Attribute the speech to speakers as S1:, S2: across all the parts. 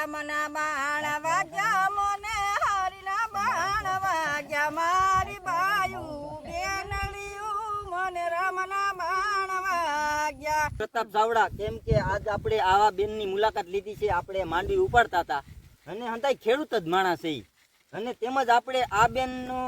S1: રામના બાણ વાગ્યા, મને હરિના બાણ વાગ્યા. મારી બાયુ બેનડિયું, મને રામના બાણ વાગ્યા.
S2: પ્રતાપ ચાવડા કેમ કે આજ આપણે આવા બેનની મુલાકાત લીધી છે, આપણે માંડવી ઉપાડતા હતા. અને હંતાય ખેડૂત જ માણસ છે અને તેમજ આપણે આ બેનનો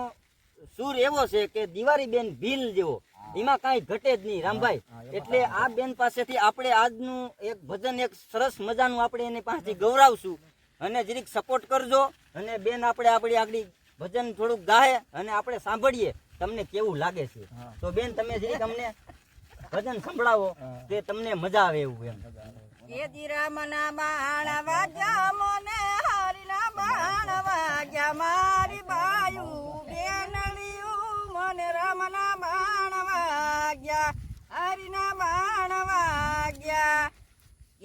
S2: સૂર એવો છે કે દિવાળી બેન ભીલ જેવો. એમાં કાંઈ ઘટે જ નહીં રામભાઈ. એટલે આ બેન પાસેથી આપણે આજનું એક ભજન એક સરસ મજાનું આપણે એની પાસેથી ગૌરાવશું. અને જરીક સપોર્ટ કરજો અને બેન આપણે આપણી આગળ ભજન થોડુંક ગાહે અને આપણે સાંભળીએ તમને કેવું લાગે છે. તો બેન તમે જરીક અમને ભજન સંભળાવો તે તમને મજા આવે એવું એમ.
S1: એ રામના બાણ વાગ્યા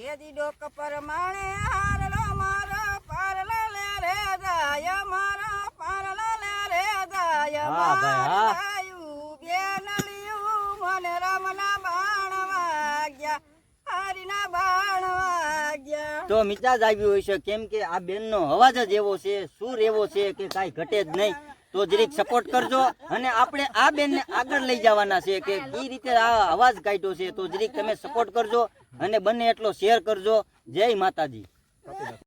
S1: કેદી ડોક પરમાણે હારલો મારો પારલો લે રે દાય મારો પારલો લે રે દાય
S2: વાહ ભાઈ,
S1: મારી
S2: વાહ.
S1: બાયુ બેનડિયું મને રામના બાણ વાગ્યા હરિના બાણ વાગ્યા.
S2: તો મિજાજ આવ્યું હોય છે કેમ કે આ બેનનો અવાજ જ એવો છે સુર એવો છે કે કાંઈ ઘટે જ નહીં. તો જરીક સપોર્ટ કરજો અને આપણે આ બેનને આગળ લઈ જવાના છે કે એ રીતે આ અવાજ કાઢ્યો છે તો જરીક તમે સપોર્ટ કરજો અને બને એટલો શેર કરજો. જય માતાજી.